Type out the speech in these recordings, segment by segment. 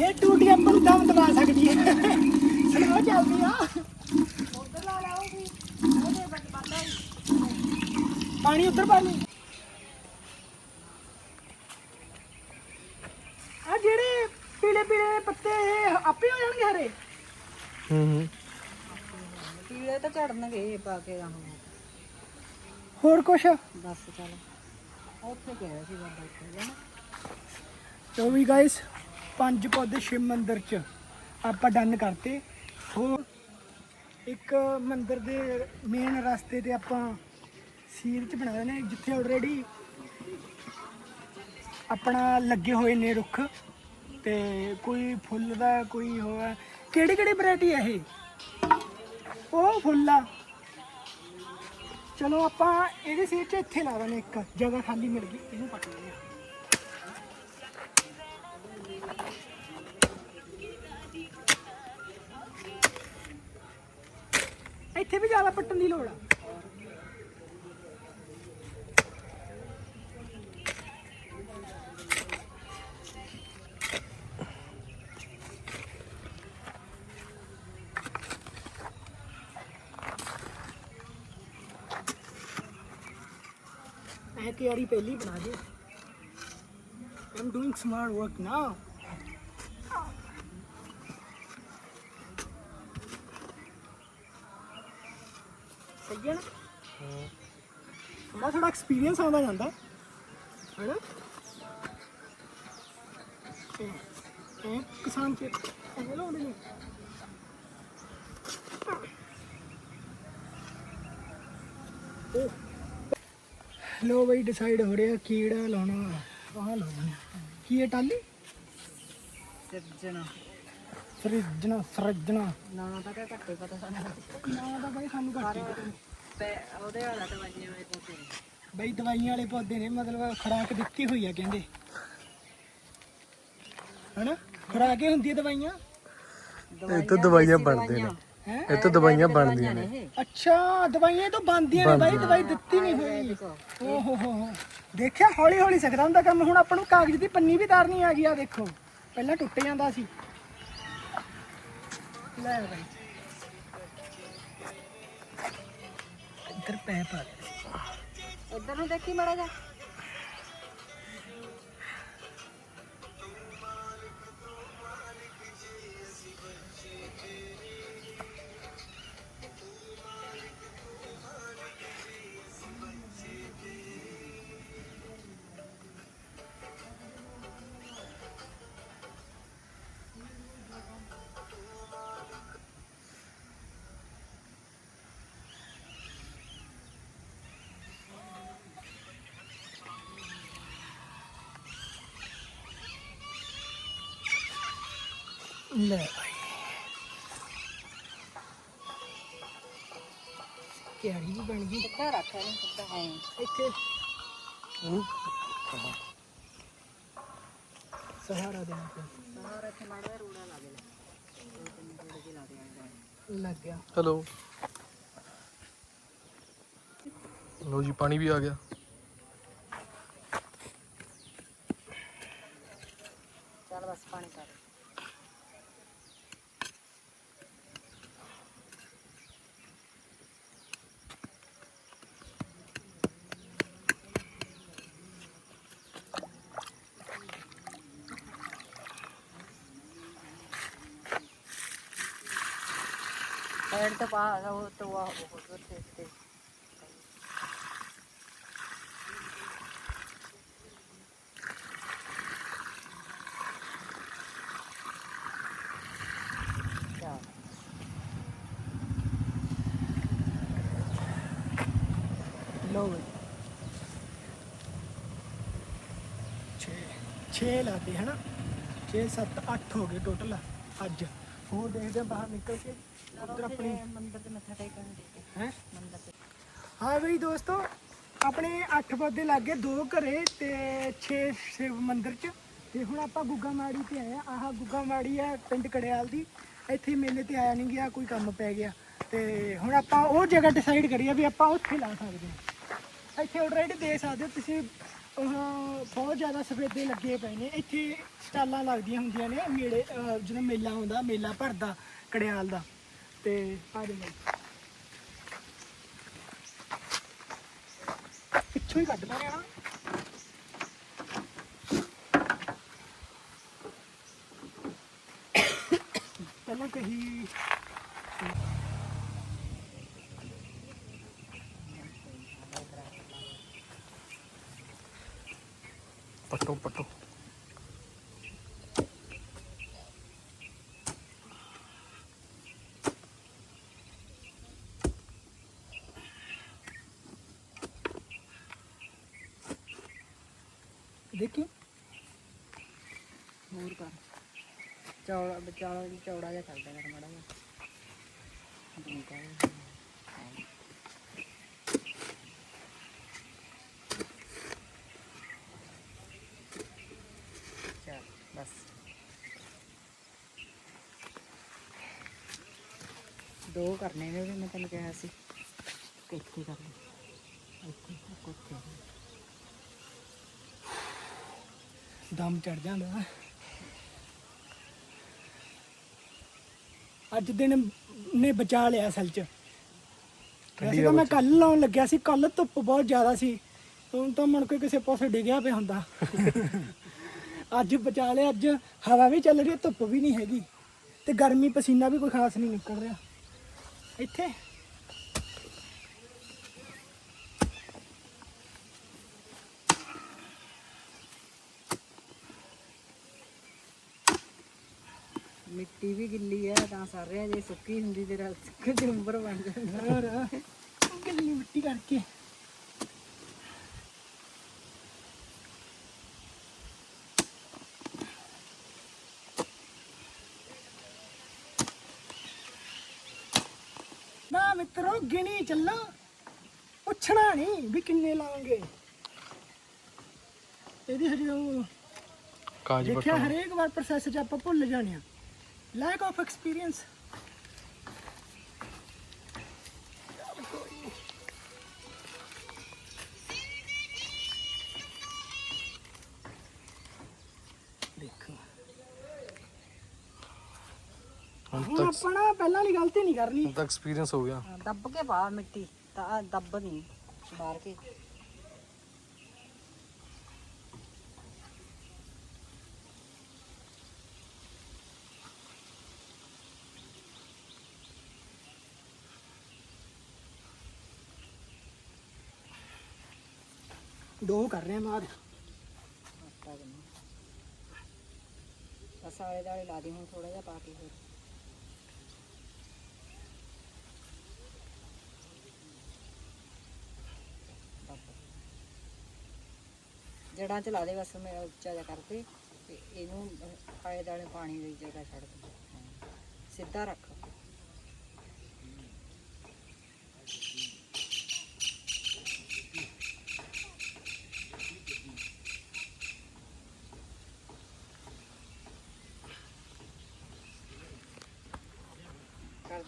ਇਹ ਟੂਟੀ ਆਪਾਂ ਨੂੰ ਦਮ ਦਵਾ ਸਕਦੀ ਹੈ। ਸਲੋ ਚੱਲਦੀ ਆ। ਉਧਰ ਲਾ ਲਾਉਗੀ ਉਹਦੇ ਬੱਟ ਬੰਦਾ ਪਾਣੀ ਉੱਧਰ ਪਾ ਲਈ। ਆ ਜਿਹੜੇ ਪੀਲੇ ਪੀਲੇ ਪੱਤੇ ਇਹ ਆਪੇ ਹੋ ਜਾਣਗੇ ਹਰੇ? ਹੂੰ ਹੂੰ। ਪੀਲੇ ਤਾਂ ਝੜਨਗੇ ਇਹ ਪਾ ਕੇ ਆਹ। ਹੋਰ ਕੁਛ? ਬਸ ਚੱਲ। ਉੱਥੇ ਗਿਆ ਸੀ ਬਾਬਾ ਇੱਥੇ ਨਾ ਜੋ ਵੀ ਗਾਇਸ ਪੰਜ ਪੌਦੇ ਸ਼ਿਵ ਮੰਦਿਰ ਚ ਆਪਾਂ ਡਨ ਕਰਤੇ। ਹੋਰ ਇੱਕ ਮੰਦਿਰ ਦੇ ਮੇਨ ਰਸਤੇ ਤੇ ਆਪਾਂ ਸੀਰ ਚ ਬਣਾ ਨੇ, ਜਿੱਥੇ ਆਲਰੇਡੀ ਆਪਣਾ ਲੱਗੇ ਹੋਏ ਨੇ ਰੁੱਖ ਤੇ ਕੋਈ ਫੁੱਲ ਦਾ ਕੋਈ ਹੋਇਆ। ਕਿਹੜੀ ਕਿਹੜੀ ਵੈਰਾਈਟੀ ਹੈ ਇਹ? ਉਹ ਫੁੱਲ ਆ। ਚਲੋ ਆਪਾਂ ਇਹਦੇ ਸੀਰ ਚ ਇੱਥੇ ਲਾ ਦਿੰਦੇ ਇੱਕ, ਜਗ੍ਹਾ ਖਾਲੀ ਮਿਲ ਗਈ, ਇਹਨੂੰ ਪੱਟ ਲੈਂਦੇ ਹਾਂ। ਇੱਥੇ ਵੀ ਜ਼ਿਆਦਾ ਪੱਟਣ ਦੀ ਲੋੜ ਆ ਐ ਤਿਆਰੀ ਪਹਿਲੀ ਬਣਾ ਦੇ I'm doing smart work now. ਸਹੀ ਹੈ ਨਾ ਥੋੜਾ ਥੋੜਾ ਐਕਸਪੀਰੀਅੰਸ ਆਉਂਦਾ ਜਾਂਦਾ। ਹੈਨਾ? ਇਹ- ਇਹ ਕਿਸਾਨ ਕੇ ਐਵੇਂ ਲਾਉਂਦੇ ਨੇ ਲੋ ਬਈ ਡਿਸਾਈਡ ਹੋ ਰਿਹਾ ਕਿਹੜਾ ਲਾਉਣਾ ਆਹ ਲਾਉਣਾ ਕੀ ਇਹ ਟਾਲੀ ਸਿਰਜਣਾ। ਫਰਿੱਜਣਾ ਫਰਿੱਜਣਾ ਨਾ ਤਾਂ ਘੱਟੇ ਪਤਾ ਸਾਨੂੰ। ਨਾ ਤਾਂ ਬਈ ਸਾਨੂੰ ਘੱਟ ਹੀ ਤੇ ਉਹਦੇ ਵਾਲਾ ਤਾਂ ਵਜੇ ਹੋਏ ਪੋਤੇ ਬਈ ਦਵਾਈਆਂ ਵਾਲੇ ਪੌਦੇ ਨੇ ਮਤਲਬ ਖੁਰਾਕ ਦਿੱਤੀ ਹੋਈ ਆ ਕਹਿੰਦੇ। ਹਨਾ? ਖੁਰਾਕ ਹੀ ਹੁੰਦੀ ਦਵਾਈਆਂ? ਇਹ ਤਾਂ ਦਵਾਈਆਂ ਬਣਦੇ ਨੇ। ਹੈ? ਇਹ ਤਾਂ ਦਵਾਈਆਂ ਬਣਦੀਆਂ ਨੇ। ਅੱਛਾ ਦਵਾਈਆਂ ਇਹ ਤਾਂ ਬੰਦੀਆਂ ਨੇ ਬਾਈ ਦਵਾਈ ਦਿੱਤੀ ਨਹੀਂ ਹੋਈ। ਓਹ ਹੋ ਹੋ। ਹੋ ਦੇਖਿਆ ਹੌਲੀ ਹੌਲੀ ਸਕਦਾ ਹੁੰਦਾ ਕੰਮ। ਹੁਣ ਆਪਾਂ ਨੂੰ ਕਾਗਜ਼ ਦੀ ਪੰਨੀ ਵੀ ਤਾਰਨੀ ਆ ਗਈ ਆ ਦੇਖੋ। ਪਹਿਲਾਂ ਟੁੱਟ ਜਾਂਦਾ ਸੀ। ਲੈ ਬਾਈ। ਇੱਧਰ ਪੈ ਪਾ ਦੇ ਇੱਧਰ ਨੂੰ ਦੇਖੀ ਮੜਾ ਜਾ ਲੈ ਭਾਈ ਕਿਹੜੀ ਵੀ ਬਣ ਗਈ ਕਿੱਦਾਂ ਰੱਖਿਆ ਨਹੀਂ ਕਿੱਦਾਂ ਹੈ ਇੱਥੇ ਸਹਾਰਾ ਦੇਣਾ ਪਿਆ ਸਾਰਾ ਇੱਥੇ ਮਾੜਾ ਰੂੜਾ ਲਾ ਦੇ ਦੋ ਤਿੰਨ ਰੂੜੇ ਜਿਹੇ ਲਾ ਦੇ ਲੱਗ ਗਿਆ ਹੈਲੋ ਲੋ ਜੀ ਪਾਣੀ ਵੀ ਆ ਗਿਆ ਚੱਲ ਬਸ ਪਾਣੀ ਕਰ ਸਾਈਡ ਤੋਂ ਪਾ ਉਹ ਤੋਂ ਆ ਉਹ ਤੇ ਤੇ ਚੱਲ ਲੋ 6 6 ਲਾਤੇ, ਹਨਾ? 6 7 8 ਹੋ ਗਏ ਟੋਟਲ ਅੱਜ। ਹੋਰ ਦੇਖਦੇ ਹਾਂ ਬਾਹਰ ਨਿਕਲ ਕੇ। ਉਧਰ ਆਪਣੀ ਮੰਦਰ ਤੇ ਮੱਥਾ ਟੇਕਣ ਦੇ ਹੈ? ਮੰਦਰ ਤੇ ਹਾਂ ਬਈ ਦੋਸਤੋ ਆਪਣੇ 8 ਪੌਦੇ ਲੱਗੇ ਦੋ ਘਰੇ ਤੇ 6 ਸ਼ਿਵ ਮੰਦਿਰ ਚ। ਤੇ ਹੁਣ ਆਪਾਂ ਗੁੱਗਾ ਮਾੜੀ ਤੇ ਆਏ ਆ ਆਹ ਗੁੱਗਾ ਮਾੜੀ ਆ ਪਿੰਡ ਕੜਿਆਲ ਦੀ। ਇੱਥੇ ਮੇਲੇ ਤੇ ਆਇਆ ਨਹੀਂ ਗਿਆ ਕੋਈ ਕੰਮ ਪੈ ਗਿਆ। ਤੇ ਹੁਣ ਆਪਾਂ ਉਹ ਜਗ੍ਹਾ ਡਿਸਾਈਡ ਕਰੀਏ ਵੀ ਆਪਾਂ ਉੱਥੇ ਲਾ ਸਕਦੇ ਹਾਂ। ਇੱਥੇ ਆਲਰੇਡੀ ਦੇ ਸਕਦੇ ਹੋ। ਤੁਸੀਂ ਬਹੁਤ ਜ਼ਿਆਦਾ ਸਫੇਦੇ ਲੱਗੇ ਪਏ ਨੇ। ਇੱਥੇ ਸਟਾਲਾਂ ਲੱਗਦੀਆਂ ਹੁੰਦੀਆਂ ਨੇ, ਮੇਲੇ, ਅਹ ਜਦੋਂ ਮੇਲਾ ਹੁੰਦਾ, ਮੇਲਾ ਭਰਦਾ, ਕੜਿਆਲ ਦਾ। ਤੇ ਆ ਜਾਓ। ਪਿੱਛੋਂ ਹੀ ਕੱਢ ਪਾਰੇ ਨਾ ਪਹਿਲਾਂ ਕਹੀ ਦੇਖੀ ਹੋਰ ਕਰ ਚੌੜਾ ਵਿਚਾਲਾ ਚੌੜਾ ਜਿਹਾ ਕਰਦਾ ਕਰ ਮਾੜਾ ਜਿਹਾ ਠੀਕ ਹੈ ਚੱਲ ਬਸ ਦੋ ਕਰਨੇ ਨੇ ਵੀ ਮੈਂ ਤੈਨੂੰ ਕਿਹਾ ਸੀ ਕਿ ਇੱਥੇ ਕਰ ਲੈ ਇੱਥੇ ਇੱਕ ਉੱਥੇ ਦਮ ਚੜ ਜਾਂਦਾ। ਅੱਜ ਦਿਨ ਨੇ ਬਚਾ ਲਿਆ ਅਸਲ ਚ। ਵੈਸੇ ਤਾਂ ਮੈਂ ਕੱਲ ਲਾਉਣ ਲੱਗਿਆ ਸੀ ਕੱਲ ਧੁੱਪ ਬਹੁਤ ਜ਼ਿਆਦਾ ਸੀ। ਹੁਣ ਤਾਂ ਮਨ ਕੋਈ ਕਿਸੇ ਪਾਸੇ ਡਿੱਗਿਆ ਪਿਆ ਹੁੰਦਾ। ਅੱਜ ਬਚਾ ਲਿਆ ਅੱਜ ਹਵਾ ਵੀ ਚੱਲ ਰਹੀ ਧੁੱਪ ਵੀ ਨਹੀਂ ਹੈਗੀ। ਤੇ ਗਰਮੀ ਪਸੀਨਾ ਵੀ ਕੋਈ ਖਾਸ ਨਹੀਂ ਨਿਕਲ ਰਿਹਾ। ਇੱਥੇ ਮਿੱਟੀ ਵੀ ਗਿੱਲੀ ਹੈ ਤਾਂ ਸਰ ਰਿਹਾ ਜੇ ਸੁੱਕੀ ਹੁੰਦੀ ਤੇਰਾ ਜੰਬਰ ਬਣ ਜਾਂਦਾ। ਹੋਰ ਗਿੱਲੀ ਮਿੱਟੀ ਕਰਕੇ। ਨਾ ਮਿੱਤਰੋ ਗਿਣੀ ਚੱਲੋ। ਪੁੱਛਣਾ ਨਹੀਂ ਵੀ ਕਿੰਨੇ ਲਾਉਂਗੇ ਇਹਦੀ ਹਜੇ ਉਹ ਕਾਜ ਦੇਖਿਆ ਹਰੇਕ ਵਾਰ ਪ੍ਰੋਸੈਸ 'ਚ ਆਪਾਂ ਭੁੱਲ ਜਾਂਦੇ ਆ। ਆਫ ਐਕਸਪੀਰੀਅੰਸ ਦੇਖੋ ਹੁਣ ਹੁਣ ਤੱਕ ਆਪਾਂ ਨਾ ਪਹਿਲਾਂ ਵਾਲੀ ਗਲਤੀ ਨਹੀਂ ਕਰਨੀ। ਹੁਣ ਤੱਕ ਐਕਸਪੀਰੀਅੰਸ ਹੋ ਗਿਆ। ਹਾਂ, ਦੱਬ ਕੇ ਪਾ ਮਿੱਟੀ ਤਾਂ ਦੱਬ ਨਹੀਂ ਮਾਰ ਕੇ। ਦੋ ਕਰ ਰਹੇ ਆ ਬਾਅਦ ਆਟਾ ਗੁੰਨ ਬਸ ਆਲੇ ਦਾਲੇ ਲਾ ਦੀ ਹੁਣ ਥੋੜਾ ਜਿਹਾ ਪਾ ਕੇ ਹੋਰ ਜੜਾਂ ਚ ਲਾ ਦੇ ਬਸ ਮੈਂ ਉੱਚਾ ਜਿਹਾ ਕਰਕੇ ਤੇ ਇਹਨੂੰ ਆਲੇ ਦਾਲੇ ਪਾਣੀ ਦੀ ਜਗ੍ਹਾ ਛੱਡ ਦੇ। ਸਿੱਧਾ ਰੱਖ।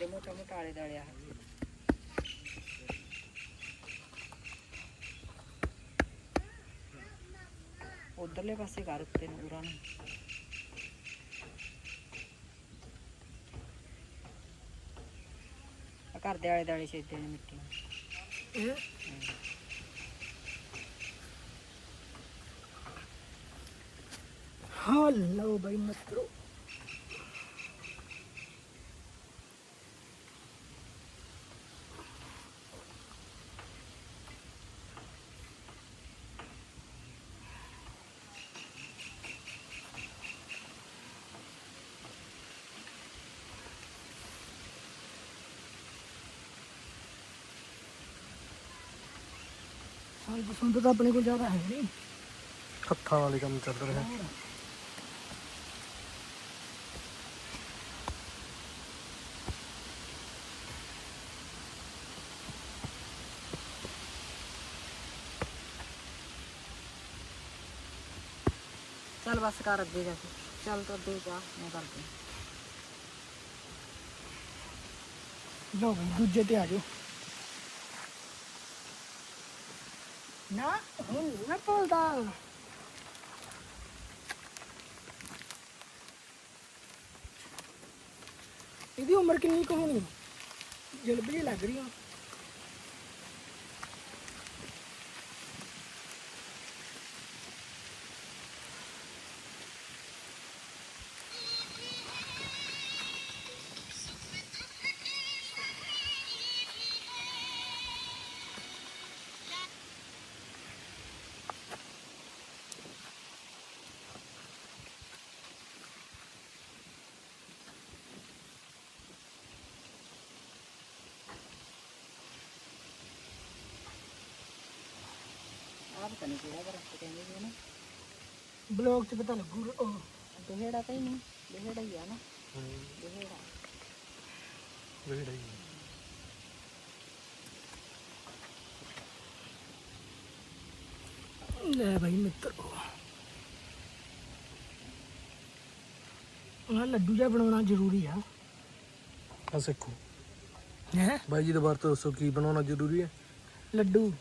ਕਰਦੇ ਮੋਟਾ ਮੋਟਾ ਆਲੇ ਦਾਲੇ ਆ ਉਧਰਲੇ ਪਾਸੇ ਕਰ ਉੱਤੇ ਨੂੰ ਉਰਾਂ ਨੂੰ। ਆ ਘਰ ਦੇ ਆਲੇ ਦਾਲੇ ਛੇਦੇ ਨੇ ਮਿੱਟੀ। ਨੂੰ। ਹਾਂ। ਲਓ ਬਈ ਮਿੱਤਰੋ। ਹਾਂ ਪਸੰਦ ਤਾਂ ਆਪਣੇ ਕੋਲ ਜ਼ਿਆਦਾ ਹੈ ਨਹੀਂ। ਹੱਥਾਂ ਵਾਲੇ ਕੰਮ ਚੱਲ ਰਿਹਾ। ਚੱਲ ਬਸ ਕਰ ਅੱਗੇ ਜਾ ਕੇ। ਚੱਲ ਤੂੰ ਅੱਗੇ ਜਾ ਮੈਂ ਕਰਦੀ। ਲਓ ਬਈ ਦੂਜੇ ਤੇ ਆ ਨਾ ਹੁਣ ਨਾ ਭੁੱਲਦਾ ਇਹਦੀ ਉਮਰ ਕਿੰਨੀ ਕੁ ਹੋਣੀ? ਜਲਬ ਜੀ ਲੱਗ ਰਹੀ ਆ। ਨਹੀਂ ਕਿਹੜਾ ਦਰਖਤ ਕਹਿੰਦੇ ਸੀ ਨਾ। ਬਲੌਗ 'ਚ ਪਤਾ ਲੱਗੂ ਉਹ। ਬਿਹੜਾ ਤਾਂ ਹੀ ਨਹੀਂ ਬਿਹੜਾ ਹੀ ਆ ਨਾ। ਹੀ। ਲੈ ਭਾਈ ਮਿੱਤਰੋ। ਆ ਲੱਡੂ ਜਿਹਾ ਬਣਾਉਣਾ ਜ਼ਰੂਰੀ ਆ। ਆ ਸਿੱਖੋ। ਹੈ? ਬਾਈ ਜੀ ਦੁਬਾਰਾ ਤੋਂ ਦੱਸੋ ਕੀ ਬਣਾਉਣਾ ਜ਼ਰੂਰੀ ਹੈ ਲੱਡੂ।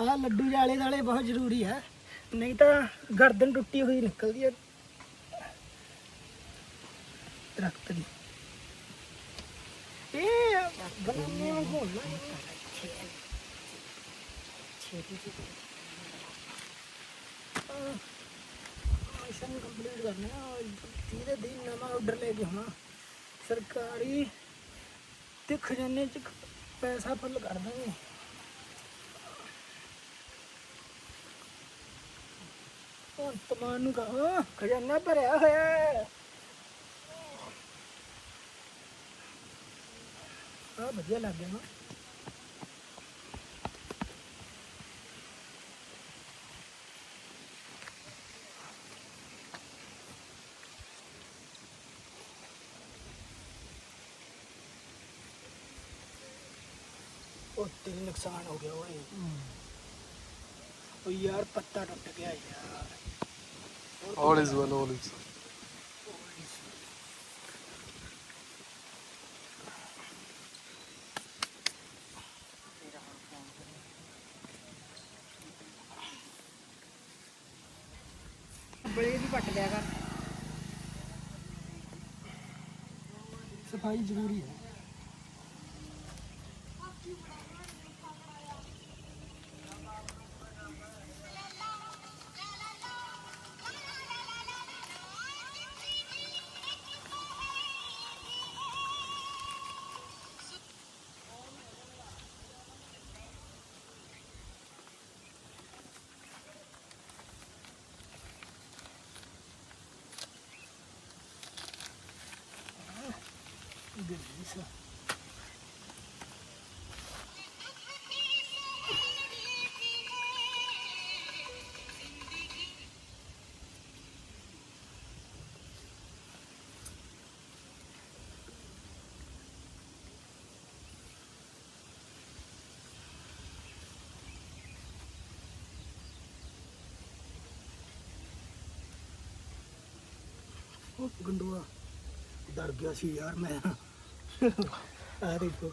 ਆਹ ਲੱਡੂ ਜਾਲੇ ਦਾਲੇ ਬਹੁਤ ਜ਼ਰੂਰੀ ਹੈ। ਨਹੀਂ ਤਾਂ ਗਰਦਨ ਟੁੱਟੀ ਹੋਈ ਨਿਕਲਦੀ ਹੈ। ਦਰਖਤ ਦੀ। ਇਹ ਬਣਾਉਣੇ ਨੂੰ ਹੋਣਾ ਛੇਤੀ ਛੇਤੀ ਮਿਸ਼ਨ ਕੰਪਲੀਟ ਕਰਨਾ ਹੈ। ਧੀਰੇ ਧੀਰੇ ਨਵਾਂ ਆਰਡਰ ਲੈ ਕੇ ਆਉਣਾ। ਸਰਕਾਰੀ ਤੇ ਖਜ਼ਾਨੇ ਚ ਪੈਸਾ ਫੁੱਲ ਕਰ ਦਾਂਗੇ। ਭਗਵੰਤ ਮਾਨ ਨੂੰ ਕਹਾਂ, ਖਜ਼ਾਨਾ ਭਰਿਆ ਹੋਇਆ ਹੈ। ਆ ਵਧੀਆ ਲੱਗ ਗਿਆ ਨਾ। ਉਹ ਤੇਰੇ ਨੁਕਸਾਨ ਹੋ ਗਿਆ ਓਏ। ਉਹ ਯਾਰ ਪੱਤਾ ਟੁੱਟ ਗਿਆ ਯਾਰ all is well all is ਬੜੇ ਦੀ ਪੱਟ ਲਿਆ ਕਰ ਸਫ਼ਾਈ ਜ਼ਰੂਰੀ ਹੈ Delícia. ਉਹ ਗੰਡੂਆ ਡਰ ਗਿਆ ਸੀ ਯਾਰ ਮੈਂ ਆ ਦੇਖੋ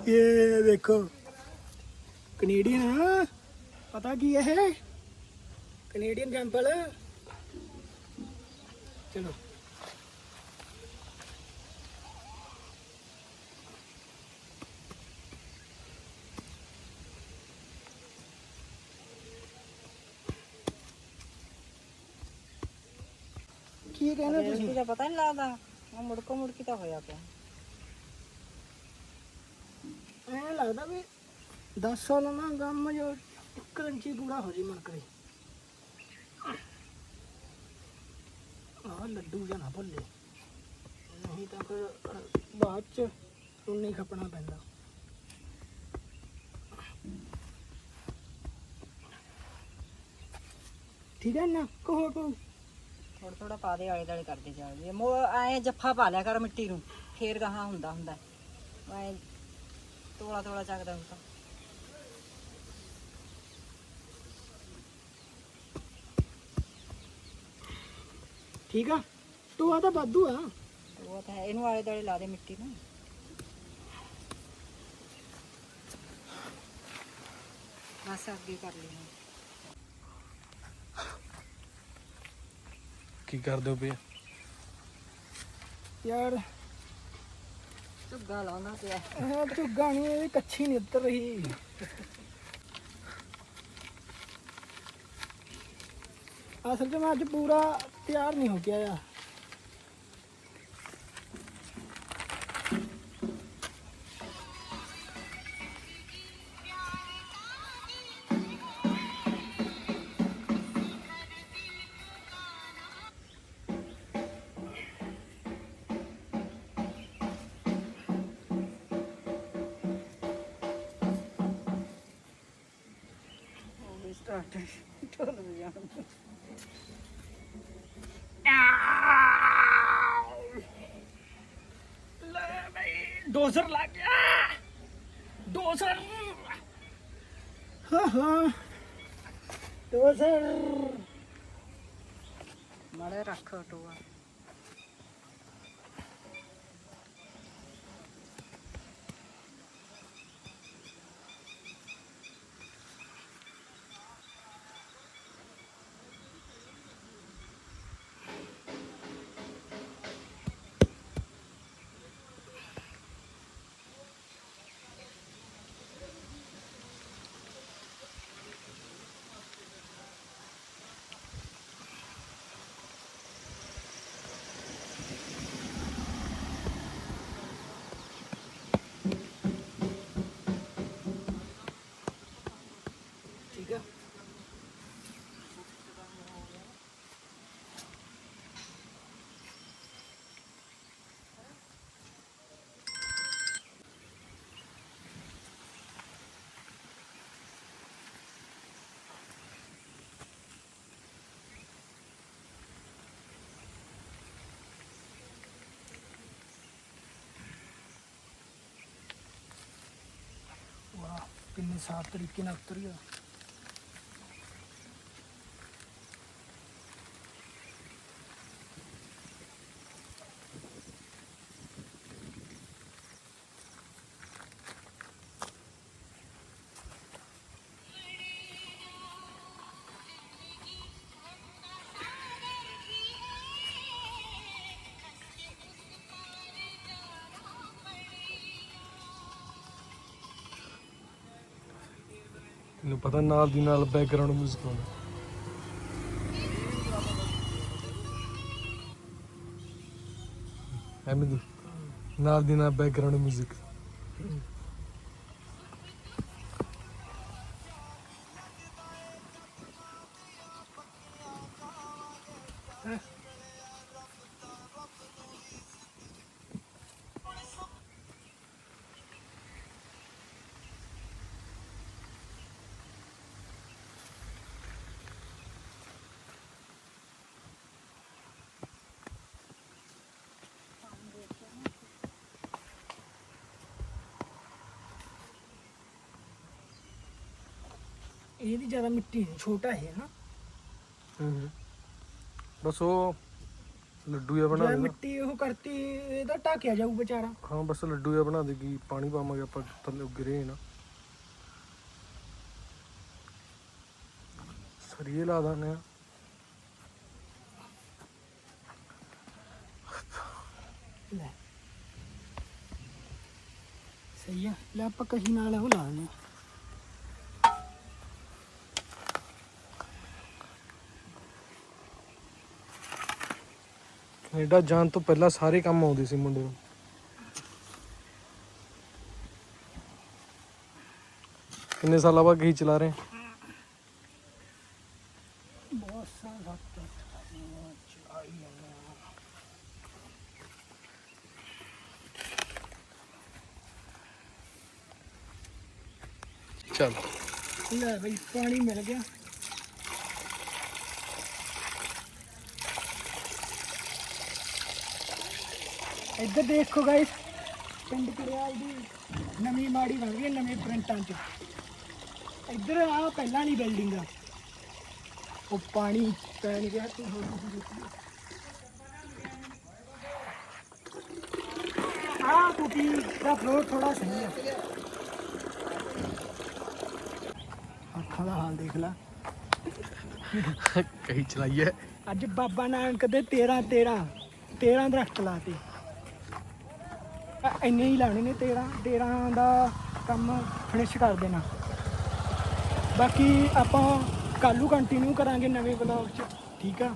ਇਹ ਦੇਖੋ ਕੈਨੇਡੀਅਨ ਪਤਾ ਕੀ ਹੈ ਇਹ ਕੈਨੇਡੀਅਨ ਜੰਪਲ ਚਲੋ ਕੀ ਕਹਿੰਦੇ ਤੁਸੀਂ ਤੁਸੀਂ ਤਾਂ ਪਤਾ ਨਹੀਂ ਲੱਗਦਾ ਉਹ ਮੁੜਕੋ ਮੁੜਕੀ ਤਾਂ ਹੋਇਆ ਪਿਆ। ਐਂ ਲੱਗਦਾ ਵੀ 10 ਸਾਲ ਨਾ ਗਮ ਜੋ ਇੱਕ ਪੂਰਾ ਹੋ ਜੀ ਮਨ ਕਰੇ ਆਹ ਲੱਡੂ ਜਾਂ ਨਾ ਭੁੱਲੇ। ਨਹੀਂ ਤਾਂ ਫਿਰ ਬਾਅਦ ਚ ਉਨੀ ਖਪਣਾ ਪੈਂਦਾ। ਠੀਕ ਹੈ ਨਾ? ਕਹੋ ਕਹੋ ਥੋੜਾ ਥੋੜਾ ਪਾ ਦੇ ਆਲੇ ਦਾਲੇ ਕਰਦੇ ਚੱਲਦੇ ਮੋ ਐ ਜੱਫਾ ਪਾ ਲਿਆ ਕਰ ਮਿੱਟੀ ਨੂੰ ਫੇਰ ਗਾਹਾਂ ਹੁੰਦਾ ਹੁੰਦਾ। ਐ ਤੋਲਾ ਤੋਲਾ ਚੱਕਦਾ ਹੁੰਦਾ। ਠੀਕ ਆ? ਤੂੰ ਆ ਤਾਂ ਵਾਧੂ ਆ। ਉਹ ਤਾਂ ਹੈ ਇਹਨੂੰ ਆਲੇ ਦਾਲੇ ਲਾ ਦੇ ਮਿੱਟੀ ਨੂੰ। ਬਸ ਅੱਗੇ ਕਰ ਲਈ ਹੁਣ। ਕੀ ਕਰਦੇ ਹੋ ਪਏ ਯਾਰ। ਝੁੱਗਾ ਲਾਉਂਦਾ ਪਿਆ। ਇਹ ਝੁੱਗਾ ਨਹੀਂ ਇਹ ਕੱਚੀ ਨਹੀਂ ਉੱਤਰ ਰਹੀ। ਅਸਲ 'ਚ ਮੈਂ ਅੱਜ ਪੂਰਾ ਤਿਆਰ ਨਹੀਂ ਹੋ ਕੇ ਆਇਆ। ਡੋਸਰ ਲੱਗ ਗਿਆ ਡੋਸਰ ਹਾਂ ਹਾਂ। ਡੋਜ਼ਰ। ਮਾਰੇ ਰੱਖ ਟੋਆ ਠੀਕ ਆ ਵਾਹ ਕਿੰਨੇ ਸਾਫ਼ ਤਰੀਕੇ ਨਾਲ ਉਤਰ ਗਿਆ ਪਤਾ ਨਾਲ ਦੀ ਨਾਲ ਬੈਕਗ੍ਰਾਉਂਡ 뮤직 ਆਉਂਦਾ ਐਵੇਂ ਦੀ ਨਾਲ ਦੀ ਨਾਲ ਬੈਕਗ੍ਰਾਉਂਡ 뮤직 ਇਹਦੀ ਜ਼ਿਆਦਾ ਮਿੱਟੀ ਨਹੀਂ ਛੋਟਾ ਹੈ ਨਾ ਬਸ ਉਹ ਲੱਡੂ ਜਿਹਾ ਬਣਾ ਜੇ ਦੇ ਮਿੱਟੀ ਉਹ ਕਰਤੀ ਇਹਦਾ ਢਾਕਿਆ ਜਾਊ ਵਿਚਾਰਾ। ਹਾਂ ਬਸ ਲੱਡੂ ਜਿਹਾ ਬਣਾ ਦੇ ਕੀ ਪਾਣੀ ਪਾਵਾਂਗੇ ਆਪਾਂ ਥੱਲੇ ਗਿਰੇ ਨਾ। ਸਰੀਏ ਲਾ ਦਾਨੇ ਆ। ਲੈ। ਸਹੀ ਆ ਲੈ ਆਪਾਂ ਕਹੀ ਨਾਲ ਉਹ ਲਾ ਲੈਣੇ ਕੈਨੇਡਾ ਜਾਣ ਤੋਂ ਪਹਿਲਾਂ ਸਾਰੇ ਕੰਮ ਆਉਂਦੇ ਸੀ ਮੁੰਡੇ ਨੂੰ। ਕਿੰਨੇ ਸਾਲਾਂ ਬਾਅਦ ਕਹੀ ਚਲਾ ਰਹੇ? ਬਹੁਤ ਸਾਰਾ ਚਾਹੀ ਚੱਲ। ਲੈ ਬਈ ਪਾਣੀ ਮਿਲ ਗਿਆ। ਇੱਧਰ ਦੇਖੋ ਗਾਇਸ ਪਿੰਡ ਕਰਿਆਲ ਦੀ ਨਵੀਂ ਮਾੜੀ ਬਣ ਗਈ ਹੈ ਨਵੇਂ ਪ੍ਰਿੰਟਾਂ 'ਚ। ਇੱਧਰ ਆ ਪਹਿਲਾਂ ਵਾਲੀ ਬਿਲਡਿੰਗ ਆ। ਉਹ ਪਾਣੀ ਪੈਣ ਗਿਆ ਤੇ ਹੋਰ ਕੁਝ ਦੇਖੀ ਆ ਟੂਟੀ ਦਾ ਫਲੋਰ ਥੋੜਾ ਸਹੀ ਹੈ ਅੱਖਾਂ ਦਾ ਹਾਲ ਦੇਖ ਲੈ। ਕਹੀ ਚਲਾਈਏ ਅੱਜ ਬਾਬਾ ਨਾਨਕ ਦੇ 13 13 13 ਦਰਖਤ ਲਾਤੇ। ਅ- ਇੰਨੇ ਹੀ ਲਾਣੇ ਨੇ 13 13 ਦਾ ਕੰਮ ਫਿਨਿਸ਼ ਕਰ ਦੇਣਾ। ਬਾਕੀ ਆਪਾਂ ਕੱਲ੍ਹ ਨੂੰ ਕੰਟੀਨਿਊ ਕਰਾਂਗੇ ਨਵੇਂ ਬਲੌਗ 'ਚ, ਠੀਕ ਆ?